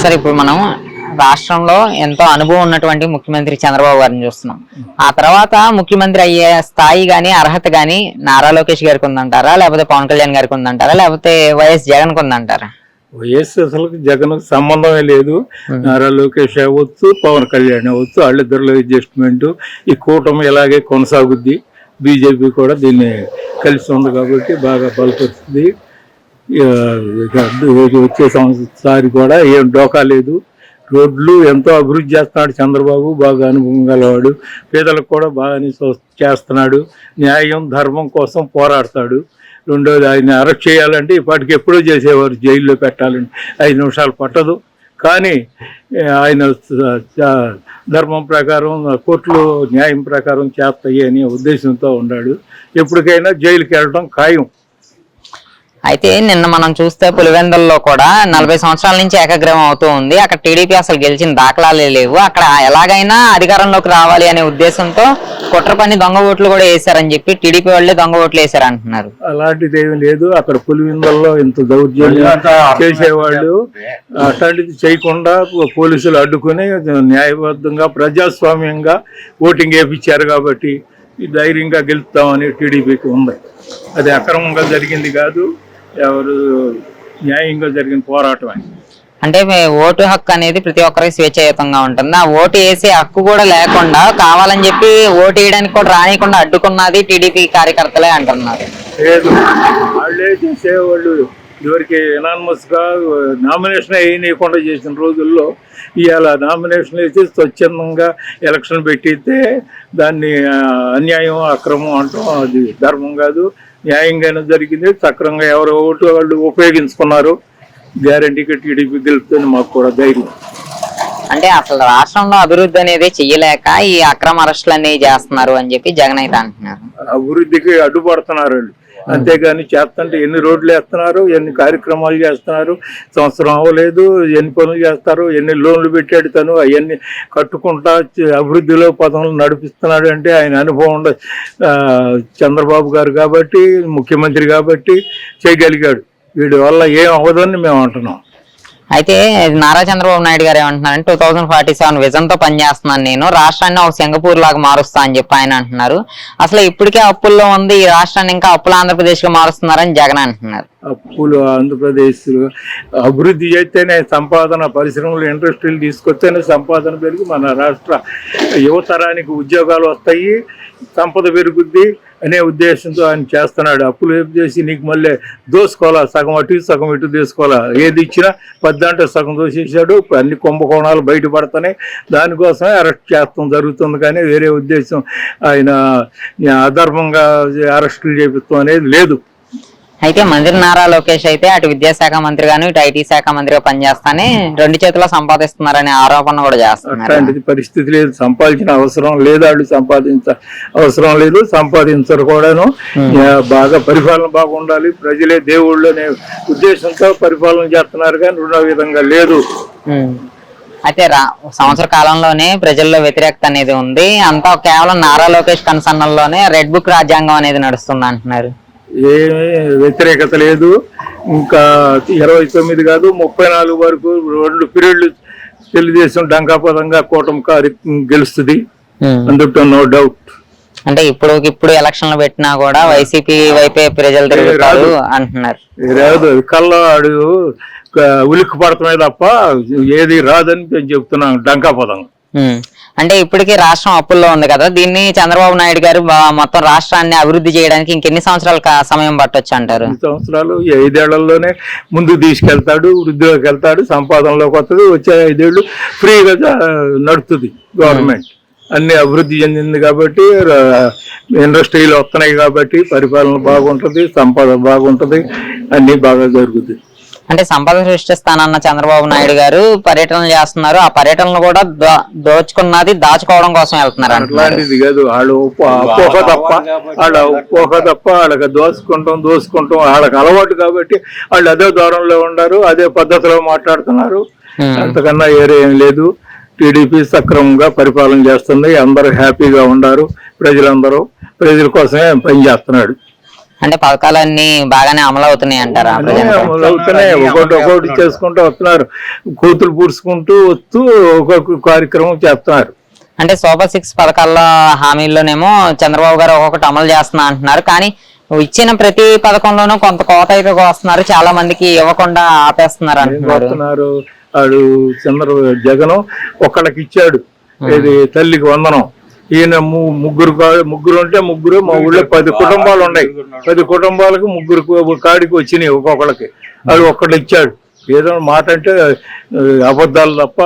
సరే ఇప్పుడు మనం రాష్ట్రంలో ఎంతో అనుభవం ఉన్నటువంటి ముఖ్యమంత్రి చంద్రబాబు గారిని చూస్తున్నాం. ఆ తర్వాత ముఖ్యమంత్రి అయ్యే స్థాయి గాని అర్హత గాని నారా లోకేష్ గారికి ఉందంటారా? లేకపోతే పవన్ కళ్యాణ్ గారికి ఉందంటారా? లేకపోతే వైఎస్ జగన్కు ఉందంటారా? వైఎస్ అసలు జగన్ సంబంధమే లేదు. నారా లోకేష్ అవ్వచ్చు పవన్ కళ్యాణ్ అవ్వచ్చు వాళ్ళిద్దరిలో అడ్జస్ట్మెంట్ ఈ కూటమి ఇలాగే కొనసాగుద్ది బీజేపీ కూడా దీన్ని కలిసి ఉంది కాబట్టి బాగా బలపరుస్తుంది. వచ్చే సంవత్సరానికి కూడా ఏం డోకా లేదు. రోడ్లు ఎంతో అభివృద్ధి చేస్తున్నాడు చంద్రబాబు బాగా అనుభవం గలవాడు. పేదలకు కూడా బాగానే చేస్తున్నాడు. న్యాయం ధర్మం కోసం పోరాడతాడు. రెండోది ఆయన అరెస్ట్ చేయాలంటే ఇప్పటికి ఎప్పుడో చేసేవారు జైల్లో పెట్టాలని. ఐదు నిమిషాలు పట్టదు. కానీ ఆయన ధర్మం ప్రకారం కోర్టులో న్యాయం ప్రకారం చేస్తాయి అనే ఉద్దేశంతో ఉన్నాడు. ఎప్పటికైనా జైలుకి వెళ్ళడం ఖాయం. అయితే నిన్న మనం చూస్తే పులివెందుల్లో కూడా నలభై సంవత్సరాల నుంచి ఏకగ్రహం అవుతూ ఉంది. అక్కడ టీడీపీ అసలు గెలిచిన దాఖలాలే లేవు. అక్కడ ఎలాగైనా అధికారంలోకి రావాలి అనే ఉద్దేశంతో కుట్ర పని దొంగ ఓట్లు కూడా వేశారని చెప్పి టీడీపీ వాళ్ళే దొంగ ఓట్లు వేశారు అంటున్నారు అలాంటిది ఏమీ లేదు. అక్కడ పులివిందల్లో ఇంత దౌర్జన్యం చేసేవాళ్ళు అట్లాంటిది చేయకుండా పోలీసులు అడ్డుకుని న్యాయబద్ధంగా ప్రజాస్వామ్యంగా ఓటింగ్ వేయించారు కాబట్టి ఈ ధైర్యంగా గెలుస్తామని టీడీపీకి ఉంది. అది అక్రమంగా జరిగింది కాదు. ఎవరు న్యాయంగా జరిగిన పోరాటం అని అంటే ఓటు హక్కు అనేది ప్రతి ఒక్కరికి స్వేచ్ఛాయుతంగా ఉంటుంది. ఆ ఓటు వేసే హక్కు కూడా లేకుండా కావాలని చెప్పి ఓటు వేయడానికి కూడా రానియకుండా అడ్డుకున్నది టీడీపీ కార్యకర్తలే అంటున్నారు. లేదు. వాళ్ళే చేసేవాళ్ళు. ఇదివరకు ఎనానమస్గా నామినేషన్ వేయనీయకుండా చేసిన రోజుల్లో ఇవాళ నామినేషన్ వేసి స్వచ్ఛందంగా ఎలక్షన్ పెట్టితే దాన్ని అన్యాయం అక్రమం అంటాం అది ధర్మం కాదు. న్యాయంగానే జరిగింది. సక్రంగా ఎవరు ఓటు వాళ్ళు ఉపయోగించుకున్నారు. గ్యారంటీగా టీడీపీ గెలుపుతుంది మాకు కూడా ధైర్యం. అంటే అసలు రాష్ట్రంలో అభివృద్ధి అనేది చెయ్యలేక ఈ అక్రమ అరెస్టులు అనేవి చేస్తున్నారు అని చెప్పి జగన్ అయితే అంటున్నారు. అభివృద్ధికి అడ్డుపడుతున్నారు అంతేగాని చేస్తుంటే ఎన్ని రోడ్లు వేస్తున్నారు ఎన్ని కార్యక్రమాలు చేస్తున్నారు సంవత్సరం అవ్వలేదు ఎన్ని పనులు చేస్తారు ఎన్ని లోన్లు పెట్టాడు తను అవన్నీ కట్టుకుంటా అభివృద్ధిలో పదవులు నడిపిస్తున్నాడు అంటే ఆయన అనుభవం ఉండ చంద్రబాబు గారు కాబట్టి ముఖ్యమంత్రి కాబట్టి చేయగలిగాడు. వీడి వల్ల ఏం అవ్వదని మేము అంటున్నాం. అయితే నారా చంద్రబాబు నాయుడు గారు ఏమంటున్నారంటే టూ థౌసండ్ ఫార్టీ సెవెన్ విజన్తో పనిచేస్తున్నాను నేను. రాష్ట్రాన్ని ఒక సింగపూర్ లాగా మారుస్తా అని చెప్పి ఆయన అంటున్నారు. అసలు ఇప్పటికే అప్పుల్లో ఉంది ఈ రాష్ట్రాన్ని ఇంకా అప్పుల ఆంధ్రప్రదేశ్గా మారుస్తున్నారని జగన్ అంటున్నారు. అప్పులు ఆంధ్రప్రదేశ్ అభివృద్ధి చేస్తేనే సంపాదన పరిశ్రమలు ఇండస్ట్రీలు తీసుకొస్తేనే సంపాదన పెరిగి మన రాష్ట్ర యువతరానికి ఉద్యోగాలు వస్తాయి సంపద పెరుగుద్ది. అనే ఉద్దేశంతో ఆయన చేస్తున్నాడు. అప్పులు ఏం చేసి నీకు మళ్ళీ దోసుకోవాలా? సగం అటు సగం ఇటు తీసుకోవాలా? ఏది ఇచ్చినా పెద్దంటే సగం దోసేసాడు. అన్ని కుంభకోణాలు బయటపడతాయి దానికోసమే అరెస్ట్ చేస్తాం జరుగుతుంది కానీ వేరే ఉద్దేశం. ఆయన అధర్మంగా అరెస్టులు చేపిస్తాం అనేది లేదు. అయితే మంత్రి నారా లోకేష్ అయితే అటు విద్యాశాఖ మంత్రిగాను ఇటు ఐటీ శాఖ మంత్రిగా పనిచేస్తానే రెండు చేతుల్లో సంపాదిస్తున్నారనే ఆరోపణ కూడా చేస్తున్నారు. పరిస్థితి లేదు. సంపాదించిన అవసరం లేదు. వాళ్ళు సంపాదించ అవసరం లేదు. సంపాదించరు కూడాను. బాగా పరిపాలన బాగుండాలి. ప్రజలే దేవుళ్ళు అనే ఉద్దేశంతో పరిపాలన చేస్తున్నారు కానీ రెండో విధంగా లేదు. అయితే రా సంవత్సర కాలంలోనే ప్రజల్లో వ్యతిరేకత అనేది ఉంది. అంతా కేవలం నారా లోకేష్ కన్సర్న్లోనే రెడ్ బుక్ రాజ్యాంగం అనేది నడుస్తుంది అంటున్నారు. ఏమీ వ్యతిరేకత లేదు. ఇంకా ఇరవై తొమ్మిది కాదు ముప్పై నాలుగు వరకు రెండు పీరియడ్లు తెలుగుదేశం డంకాపదంగా కూటమి కారి గెలుస్తుంది అందులో నో డౌట్ అంటే ఇప్పుడు ఇప్పుడు ఎలక్షన్లు పెట్టినా కూడా వైసీపీ వైపే ప్రజలు తిరుగుతారు అంటున్నారు. రాదు. కళ్ళవాడు ఉలిక్కి పడటమే తప్ప ఏది రాదని నేను చెప్తున్నాను. డంకాపదం ఉమ్. అంటే ఇప్పటికీ రాష్ట్రం అప్పుల్లో ఉంది కదా దీన్ని చంద్రబాబు నాయుడు గారు మొత్తం రాష్ట్రాన్ని అభివృద్ధి చేయడానికి ఇంకెన్ని సంవత్సరాల సమయం పట్టొచ్చు అంటారు? సంవత్సరాలు? ఐదేళ్ళలోనే ముందుకు తీసుకెళ్తాడు వృద్ధిలోకి వెళ్తాడు సంపాదనలోకి వస్తుంది వచ్చే ఐదేళ్ళు ఫ్రీగా నడుస్తుంది గవర్నమెంట్. అన్ని అభివృద్ధి చెందింది కాబట్టి ఇండస్ట్రీలు వస్తున్నాయి కాబట్టి పరిపాలన బాగుంటుంది సంపాదన బాగుంటుంది అన్ని బాగా జరుగుతుంది అంటే సంపద సృష్టిస్తానన్న చంద్రబాబు నాయుడు గారు పర్యటనలు చేస్తున్నారు. ఆ పర్యటనలు కూడా దో- దోచుకున్నది దాచుకోవడం కోసం వెళ్తున్నారు అట్లాంటిది కాదు. వాళ్ళు అపోహ తప్ప. వాళ్ళ ఉపోహ తప్ప. వాళ్ళకి దోసుకుంటాం దోసుకుంటాం వాళ్ళకి అలవాటు కాబట్టి వాళ్ళు అదే దూరంలో ఉన్నారు అదే పద్ధతిలో మాట్లాడుతున్నారు. అంతకన్నా వేరే ఏం లేదు. టీడీపీ సక్రమంగా పరిపాలన చేస్తుంది. అందరూ హ్యాపీగా ఉన్నారు ప్రజలందరూ ప్రజల కోసమే పనిచేస్తున్నాడు. అంటే పథకాలన్నీ బాగానే అమలు అవుతున్నాయి అంటారా అమలు అవుతున్నాయి ఒకటి ఒకటి చేసుకుంటూ వస్తున్నారు. కూతురు పూడ్చుకుంటూ వస్తూ ఒక్కొక్క కార్యక్రమం చేస్తున్నారు. అంటే సూపర్ సిక్స్ పథకాల్లో హామీల్లోనేమో చంద్రబాబు గారు ఒక్కొక్కటి అమలు చేస్తున్నా అంటున్నారు. కానీ ఇచ్చిన ప్రతి పథకంలోనూ కొంత కోత అయితే వస్తున్నారు చాలా మందికి ఇవ్వకుండా ఆపేస్తున్నారు అంటున్నారు. వాడు చంద్ర జగన్ ఒక్కళ్ళకి ఇచ్చాడు. ఇది తల్లికి వందనం. ఈయన ముగ్గురు ముగ్గురు ఉంటే ముగ్గురు మా ఊళ్ళో పది కుటుంబాలు ఉన్నాయి. పది కుటుంబాలకు ముగ్గురు కాడికి వచ్చినాయి ఒక్కొక్కళ్ళకి. వాడు ఒక్కడు ఇచ్చాడు. ఏదో మాట అంటే అబద్ధాలు తప్ప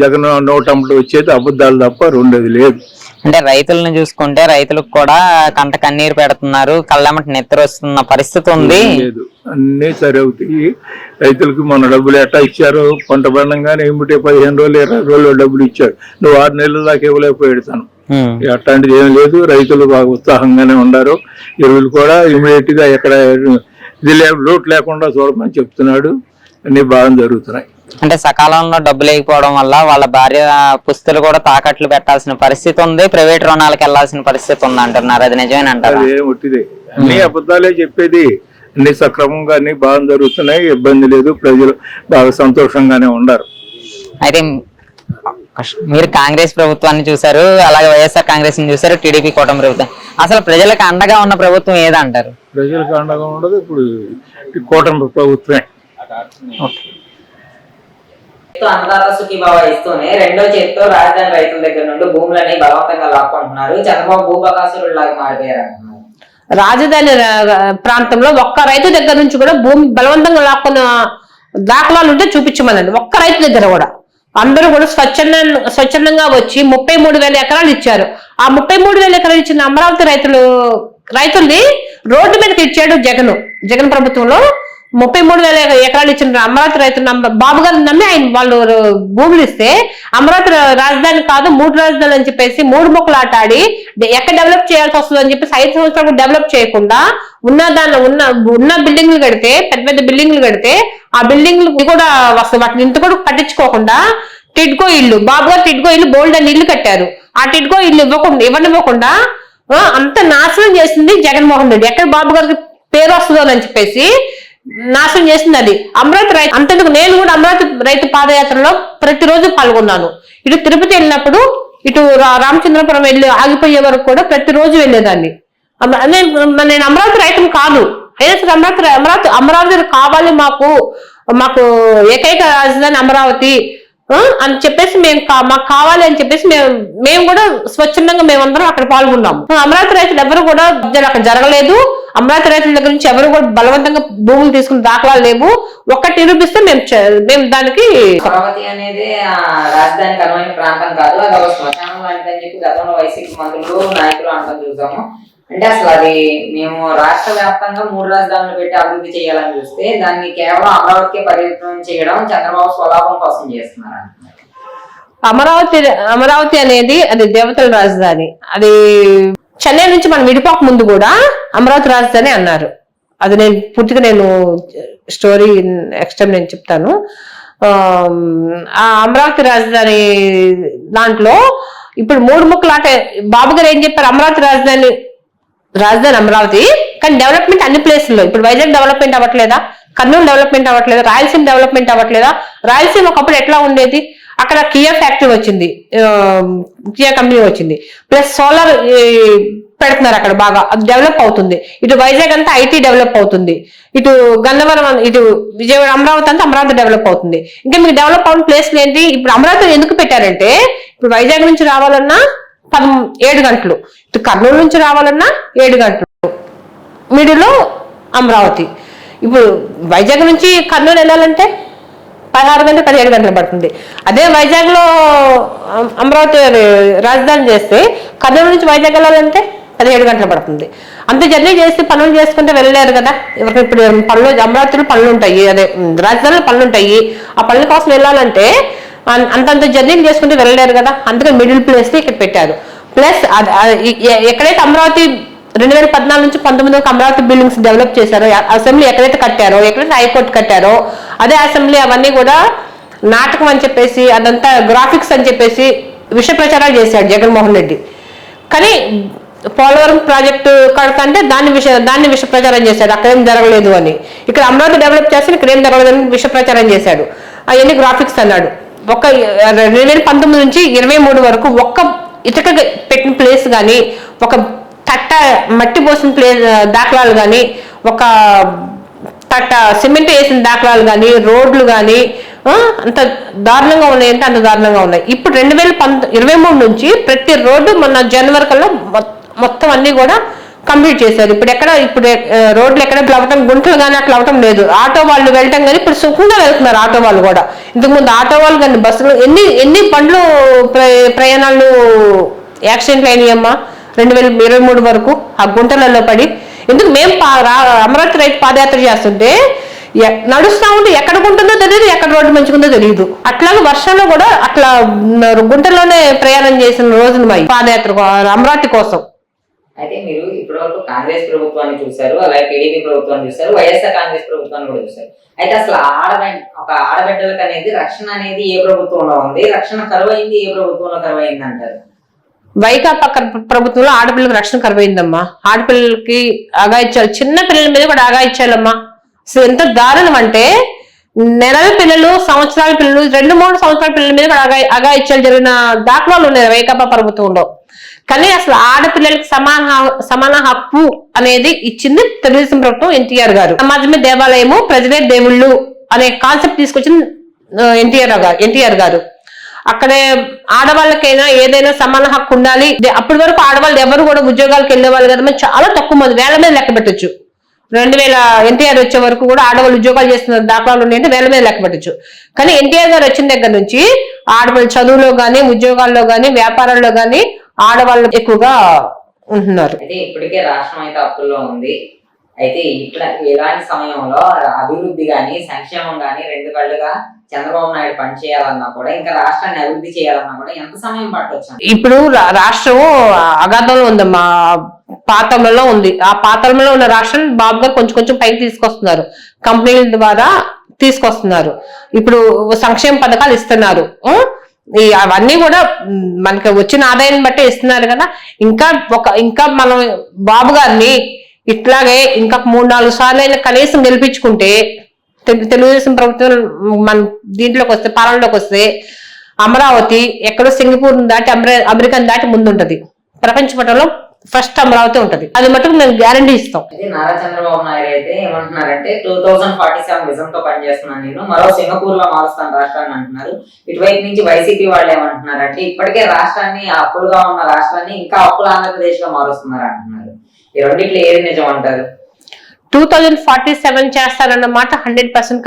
జగన్ నోటంలో వచ్చేది అబద్ధాలు తప్ప రెండోది లేదు. అంటే రైతులను చూసుకుంటే రైతులకు కూడా కంట కన్నీరు పెడుతున్నారు. కళ్ళమ్మటి నెత్తరు వస్తున్న పరిస్థితి ఉంది. లేదు. అన్నీ సరి అవుతాయి. రైతులకు మన డబ్బులు ఎట్టా ఇచ్చారు? పంట పండంగానే ఏమిటి? పదిహేను రోజులు ఇరవై రోజులు డబ్బులు ఇచ్చారు నువ్వు ఆరు నెలల దాకా ఇవ్వలేకపోయాడు తను. అట్లాంటిది ఏం లేదు. రైతులు బాగా ఉత్సాహంగానే ఉన్నారు ఎరువులు కూడా ఇమీడియట్గా ఎక్కడ ఇది లోటు లేకుండా చూడమని చెప్తున్నాడు. అన్ని బాగా జరుగుతున్నాయి. అంటే సకాలంలో డబ్బులు లేకపోవడం వల్ల వాళ్ళ భార్య పుస్తులు కూడా తాకట్లు పెట్టాల్సిన పరిస్థితి ఉంది. ప్రైవేట్ రుణాలకు వెళ్ళాల్సిన పరిస్థితి ఉంది అంటున్నారు. అది నిజమేనంటారా? ఒట్టిదే అన్ని అబద్ధాలే చెప్పేది. అన్ని సక్రమంగా అన్ని బాగా జరుగుతున్నాయి. ఇబ్బంది లేదు. ప్రజలు బాగా సంతోషంగానే ఉన్నారు. అయితే మీరు కాంగ్రెస్ ప్రభుత్వాన్ని చూసారు అలాగే వైఎస్ఆర్ కాంగ్రెస్ని చూసారు టీడీపీ కూటమి ప్రభుత్వం. అసలు ప్రజలకు అండగా ఉన్న ప్రభుత్వం ఏదంటారు? ప్రజలకు అండగా ఉండదు ఇప్పుడు కూటమి ప్రభుత్వమే. అన్నదాత సుఖీభావ ఇస్తూనే రెండో చేతితో రాజధాని రైతుల దగ్గర నుండి భూములని బలవంతంగా లాక్కుంటున్నారు. చంద్రబాబు భూబకాసురుడు లాగా మారిపోయారు అంటున్నారు రాజధాని ప్రాంతంలో ఒక్క రైతు దగ్గర నుంచి కూడా భూమి బలవంతంగా లాక్కున్న దాఖలాలు ఉంటే చూపించమనండి. ఒక్క రైతు దగ్గర కూడా. అందరూ కూడా స్వచ్ఛంద స్వచ్ఛందంగా వచ్చి ముప్పై మూడు వేల ఎకరాలు ఇచ్చారు. ఆ ముప్పై మూడు వేల ఎకరాలు ఇచ్చిన అమరావతి రైతులు రైతుల్ని రోడ్డు మీదకి ఇచ్చాడు జగన్ జగన్ ప్రభుత్వంలో ముప్పై మూడు వేల ఎకరాలు ఇచ్చిన అమరావతి రైతులు బాబు గారు నమ్మి ఆయన వాళ్ళు భూములు ఇస్తే అమరావతి రాజధాని కాదు మూడు రాజధానులు అని చెప్పేసి మూడు మొక్కలు ఆటాడి ఎక్కడ డెవలప్ చేయాల్సి వస్తుంది అని చెప్పేసి ఐదు సంవత్సరాలు డెవలప్ చేయకుండా ఉన్న దాని ఉన్న ఉన్న బిల్డింగ్లు కడితే పెద్ద పెద్ద బిల్డింగ్లు కడితే ఆ బిల్డింగ్లు కూడా వస్తాయి వాటిని ఇంత కూడా పట్టించుకోకుండా టిడ్కో ఇల్లు బాబు గారు టిడ్కో ఇల్లు బోల్డ్ అని ఇల్లు కట్టారు. ఆ టిడ్కో ఇల్లు ఇవ్వకుండా ఇవ్వనివ్వకుండా అంత నాశనం చేసింది జగన్మోహన్ రెడ్డి. ఎక్కడ బాబు గారికి పేరు వస్తుందో అని చెప్పేసి నాశనం చేసింది అది అమరావతి రైతు అంతేందుకు నేను కూడా అమరావతి రైతు పాదయాత్రలో ప్రతిరోజు పాల్గొన్నాను. ఇటు తిరుపతి వెళ్ళినప్పుడు ఇటు రా- రామచంద్రపురం వెళ్ళి ఆగిపోయే వరకు కూడా ప్రతిరోజు వెళ్ళేదాన్ని. నేను అమరావతి రైతును కాదు. అయినా సరే అమరావతి అమరావతి అమరావతి కావాలి మాకు మాకు ఏకైక రాజధాని అమరావతి. అని చెప్పేసి మేము మాకు కావాలి అని చెప్పేసి మేము మేము కూడా స్వచ్ఛందంగా మేమందరం అక్కడ పాల్గొన్నాము. అమరావతి రైతులు ఎవరు కూడా అక్కడ జరగలేదు. అమరావతి రైతుల దగ్గర నుంచి ఎవరు కూడా బలవంతంగా భూములు తీసుకుని దాఖలాలు లేవు. ఒక్కటి నిరూపిస్తే మేము మేము దానికి అమరావతి అనేది రాజధానికి అనువైన ప్రాంతం కాదు. అది ఒక శ్మశానం లాంటిదని చెప్పి గతంలో వైసీపీ మంత్రులు నాయకులు అనడం చూసాము. అంటే అసలు అది మేము రాష్ట్ర వ్యాప్తంగా మూడు రాజధానులు పెట్టి అభివృద్ధి చేయాలని చూస్తే దాన్ని కేవలం అమరావతికే పరిమితం చేయడం చంద్రబాబు స్వలాభం కోసం చేస్తున్నారు అమరావతి అమరావతి అనేది అది దేవతల రాజధాని. అది చెన్నై నుంచి మనం విడిపోక ముందు కూడా అమరావతి రాజధాని అన్నారు. అది నేను పూర్తిగా నేను స్టోరీ నెక్స్ట్ టైం నేను చెప్తాను. ఆ అమరావతి రాజధాని దాంట్లో ఇప్పుడు మూడు ముక్కలు బాబు గారు ఏం చెప్పారు? అమరావతి రాజధాని రాజధాని అమరావతి. కానీ డెవలప్మెంట్ అన్ని ప్లేసుల్లో ఇప్పుడు వైజాగ్ డెవలప్మెంట్ అవ్వట్లేదా? కర్నూలు డెవలప్మెంట్ అవ్వట్లేదా? రాయలసీమ డెవలప్మెంట్ అవ్వట్లేదా? రాయలసీమ ఒకప్పుడు ఎట్లా ఉండేది? అక్కడ కియా ఫ్యాక్టరీ వచ్చింది. కియా కంపెనీ వచ్చింది. ప్లస్ సోలార్ పెడుతున్నారు అక్కడ బాగా. అది డెవలప్ అవుతుంది. ఇటు వైజాగ్ అంతా ఐటీ డెవలప్ అవుతుంది. ఇటు గన్నవరం ఇటు విజయవాడ అమరావతి అంతా అమరావతి డెవలప్ అవుతుంది. ఇంకా మీకు డెవలప్ అవుతున్న ప్లేస్లు ఏంటి? ఇప్పుడు అమరావతి ఎందుకు పెట్టారంటే ఇప్పుడు వైజాగ్ నుంచి రావాలన్నా పదం ఏడు గంటలు. ఇటు కర్నూలు నుంచి రావాలన్నా ఏడు గంటలు. మిడిలో అమరావతి. ఇప్పుడు వైజాగ్ నుంచి కర్నూలు వెళ్ళాలంటే పదహారు గంటలు పదిహేడు గంటలు పడుతుంది. అదే వైజాగ్లో అమరావతి రాజధాని చేస్తే కర్నూలు నుంచి వైజాగ్ వెళ్ళాలంటే పదిహేడు గంటలు పడుతుంది. అంత జర్నీ చేసి పనులు చేసుకుంటే వెళ్ళలేరు కదా. ఎవరికి ఇప్పుడు పనులు అమరావతిలో పనులు ఉంటాయి అదే రాజధానిలో పనులు ఉంటాయి. ఆ పనుల కోసం వెళ్ళాలంటే అంతంత జర్నీలు చేసుకుంటే వెళ్ళలేరు కదా. అందుకని మిడిల్ ప్లేస్ ఇక్కడ పెట్టారు. ప్లస్ ఎక్కడైతే అమరావతి రెండు వేల పద్నాలుగు నుంచి పంతొమ్మిది వరకు అమరావతి బిల్డింగ్స్ డెవలప్ చేశారో అసెంబ్లీ ఎక్కడైతే కట్టారో ఎక్కడైతే హైకోర్టు కట్టారో అదే అసెంబ్లీ అవన్నీ కూడా నాటకం అని చెప్పేసి అదంతా గ్రాఫిక్స్ అని చెప్పేసి విష ప్రచారాలు చేశాడు జగన్మోహన్ రెడ్డి. కానీ పోలవరం ప్రాజెక్టు కడతంటే దాన్ని విష దాన్ని విష ప్రచారం చేశాడు. అక్కడ ఏం జరగలేదు అని. ఇక్కడ అమరావతి డెవలప్ చేస్తే ఇక్కడ ఏం జరగలేదని విష ప్రచారం చేశాడు. అవన్నీ గ్రాఫిక్స్ అన్నాడు. ఒక రెండు వేల పంతొమ్మిది నుంచి ఇరవై మూడు వరకు ఒక్క ఇటుక పెట్టిన ప్లేస్ కానీ ఒక తట్ట మట్టి పోసిన ప్లేస్ దాఖలాలు కానీ ఒక తట్ట సిమెంట్ వేసిన దాఖలాలు కానీ రోడ్లు కానీ అంత దారుణంగా ఉన్నాయి అంటే అంత దారుణంగా ఉన్నాయి. ఇప్పుడు రెండు వేల పంత ఇరవై మూడు నుంచి ప్రతి రోడ్డు మొన్న జనవరి కల్లా మొత్తం అన్ని కూడా కంప్లీట్ చేశారు. ఇప్పుడు ఎక్కడ ఇప్పుడు రోడ్లు ఎక్కడ అవ్వటం గుంటలు కానీ అట్లా అవ్వటం లేదు. ఆటో వాళ్ళు వెళ్ళటం కానీ ఇప్పుడు సుఖంగా వెళ్తున్నారు ఆటో వాళ్ళు కూడా. ఇంతకుముందు ఆటో వాళ్ళు కానీ బస్సులు ఎన్ని ఎన్ని పండ్లు ప్ర- ప్రయాణాలు యాక్సిడెంట్లు అయినాయమ్మా రెండు వేల ఇరవై మూడు వరకు ఆ గుంటలలో పడి. ఎందుకు మేము పా- అమరావతి రైతు పాదయాత్ర చేస్తుంటే ఎ- నడుస్తా ఉంటే ఎక్కడ ఉంటుందో తెలియదు ఎక్కడ రోడ్డు మంచుకుందో తెలియదు. అట్లాగే వర్షంలో కూడా అట్లా గుంటలోనే ప్రయాణం చేసిన రోజులు మై పాదయాత్ర అమరావతి కోసం. అయితే మీరు ఇప్పటివరకు కాంగ్రెస్ ప్రభుత్వాన్ని చూశారు అలాగే టీడీపీ ప్రభుత్వాన్ని చూశారు వైఎస్ఆర్ కాంగ్రెస్ ప్రభుత్వాన్ని కూడా చూశారు. అయితే అసలు ఆడబిడ్డ ఒక ఆడబిడ్డలకు అనేది రక్షణ అనేది ఏ ప్రభుత్వంలో ఉంది? రక్షణ కరువు అయింది ఏ ప్రభుత్వంలో కరువు అయింది అంటారు వైకాపా ప్రభుత్వంలో ఆడపిల్లలకు రక్షణ కరువైందమ్మా. ఆడపిల్లలకి అగాయిచ్చారు చిన్న పిల్లల మీద కూడా అగాయిచ్చాలమ్మా అసలు ఎంత దారుణం అంటే నెలల పిల్లలు సంవత్సరాల పిల్లలు రెండు మూడు సంవత్సరాల పిల్లల మీద కూడా అగా అగాయిచ్చాలు జరిగిన దాఖలాలు ఉన్నాయి వైకాపా ప్రభుత్వంలో. కానీ అసలు ఆడపిల్లలకి సమాన సమాన హక్కు అనేది ఇచ్చింది తెలుగుదేశం ప్రభుత్వం ఎన్టీఆర్ గారు. సమాజమే దేవాలయము ప్రజలే దేవుళ్ళు అనే కాన్సెప్ట్ తీసుకొచ్చింది ఎన్టీఆర్ గారు ఎన్టీఆర్ గారు. అక్కడే ఆడవాళ్ళకైనా ఏదైనా సమాన హక్కు ఉండాలి. అప్పటి వరకు ఆడవాళ్ళు ఎవరు కూడా ఉద్యోగాలకు వెళ్ళేవాళ్ళు కదా. చాలా తక్కువ మంది వేల మీద లెక్క పెట్టచ్చు. రెండు వేల ఎన్టీఆర్ వచ్చే వరకు కూడా ఆడవాళ్ళు ఉద్యోగాలు చేస్తున్న దాఖలాలు ఉన్నాయంటే వేల మీద లెక్క పెట్టచ్చు. కానీ ఎన్టీఆర్ గారు వచ్చిన దగ్గర నుంచి ఆడవాళ్ళు చదువులో కానీ ఉద్యోగాల్లో కానీ వ్యాపారాల్లో కానీ ఆడవాళ్ళు ఎక్కువగా ఉంటున్నారు. అయితే ఇప్పటికే రాష్ట్రం అయితే అప్పుల్లో ఉంది. అయితే ఇట్లా ఇలాంటి సమయంలో అభివృద్ధి గాని సంక్షేమం గాని రెండు కళ్ళుగా చంద్రబాబు నాయుడు పనిచేయాలన్నా కూడా ఇంకా రాష్ట్రాన్ని అభివృద్ధి చేయాలన్నా కూడా ఎంత సమయం పట్టొచ్చు ఇప్పుడు రాష్ట్రం అగాధంలో ఉందమ్మా. పాతంలో ఉంది. ఆ పాతంలో ఉన్న రాష్ట్రం బాబు గారు కొంచెం కొంచెం పైకి తీసుకొస్తున్నారు. కంపెనీల ద్వారా తీసుకొస్తున్నారు. ఇప్పుడు సంక్షేమ పథకాలు ఇస్తున్నారు? ఈ అవన్నీ కూడా మనకి వచ్చిన ఆదాయాన్ని బట్టే ఇస్తున్నారు కదా. ఇంకా ఒక ఇంకా మనం బాబు గారిని ఇట్లాగే ఇంకా మూడు నాలుగు సార్లు అయినా కనీసం గెలిపించుకుంటే తెలుగుదేశం ప్రభుత్వం మన దీంట్లోకి వస్తే పాలనలోకి వస్తే అమరావతి ఎక్కడో సింగపూర్ దాటి అమెరికాని దాటి ముందుంటది. ప్రపంచ పటంలో ఫస్ట్ అమరావతి ఉంటది. అది మటుకు మేము గ్యారంటీ ఇస్తాం. అయితే నారా చంద్రబాబు నాయుడు అయితే ఏమంటున్నారంటే టూ థౌసండ్ ఫార్టీ సెవెన్ విజన్తో పనిచేస్తున్నాను నేను. మరో సింగపూర్లో మారుస్తాను రాష్ట్రాన్ని అంటున్నారు. ఇటువైపు నుంచి వైసీపీ వాళ్ళు ఏమంటున్నారంటే ఇప్పటికే రాష్ట్రాన్ని అప్పులుగా ఉన్న రాష్ట్రాన్ని ఇంకా అప్పుల ఆంధ్రప్రదేశ్గా మారుస్తున్నారు అంటున్నారు. ఈ రెండిట్లో ఏది నిజం అంటారు? టూ థౌజండ్ ఫార్టీ సెవెన్ చేస్తారన్న మాట హండ్రెడ్ పర్సెంట్